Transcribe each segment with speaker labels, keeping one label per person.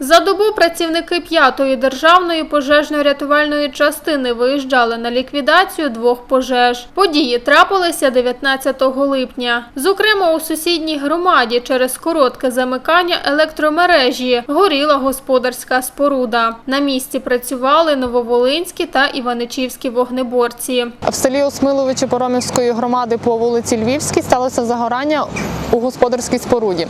Speaker 1: За добу працівники п'ятої державної пожежно-рятувальної частини виїжджали на ліквідацію двох пожеж. Події трапилися 19 липня. Зокрема, у сусідній громаді через коротке замикання електромережі горіла господарська споруда. На місці працювали нововолинські та іваничівські вогнеборці.
Speaker 2: В селі Осмиловичі Поромівської громади по вулиці Львівській сталося загорання у господарській споруді.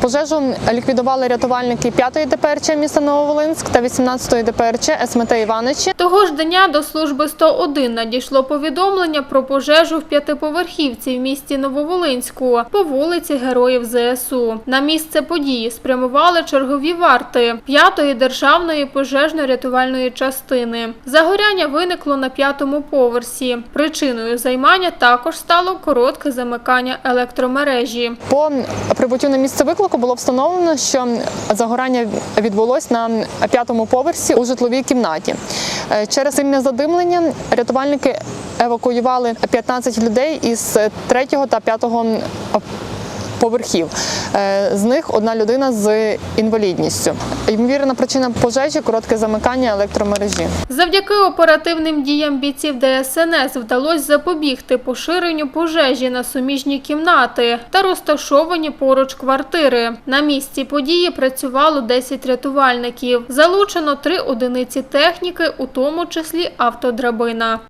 Speaker 2: Пожежу ліквідували рятувальники 5-ї ДПРЧ міста Нововолинськ та 18-ї ДПРЧ СМТ Іваничі.
Speaker 1: Того ж дня до служби 101 надійшло повідомлення про пожежу в п'ятиповерхівці в місті Нововолинську по вулиці Героїв ЗСУ. На місце події спрямували чергові варти п'ятої державної пожежно-рятувальної частини. Загоряння виникло на п'ятому поверсі. Причиною займання також стало коротке замикання електромережі.
Speaker 2: По прибуттю на місце виклику було встановлено, що загорання відбулось на п'ятому поверсі у житловій кімнаті. Е, Через сильне задимлення рятувальники евакуювали 15 людей із третього та п'ятого поверхів. Е, З них одна людина з інвалідністю. Ймовірна причина пожежі коротке замикання електромережі.
Speaker 1: Завдяки оперативним діям бійців ДСНС вдалося запобігти поширенню пожежі на суміжні кімнати та розташовані поруч квартири. На місці події працювало 10 рятувальників. Залучено три одиниці техніки, у тому числі автодрабина.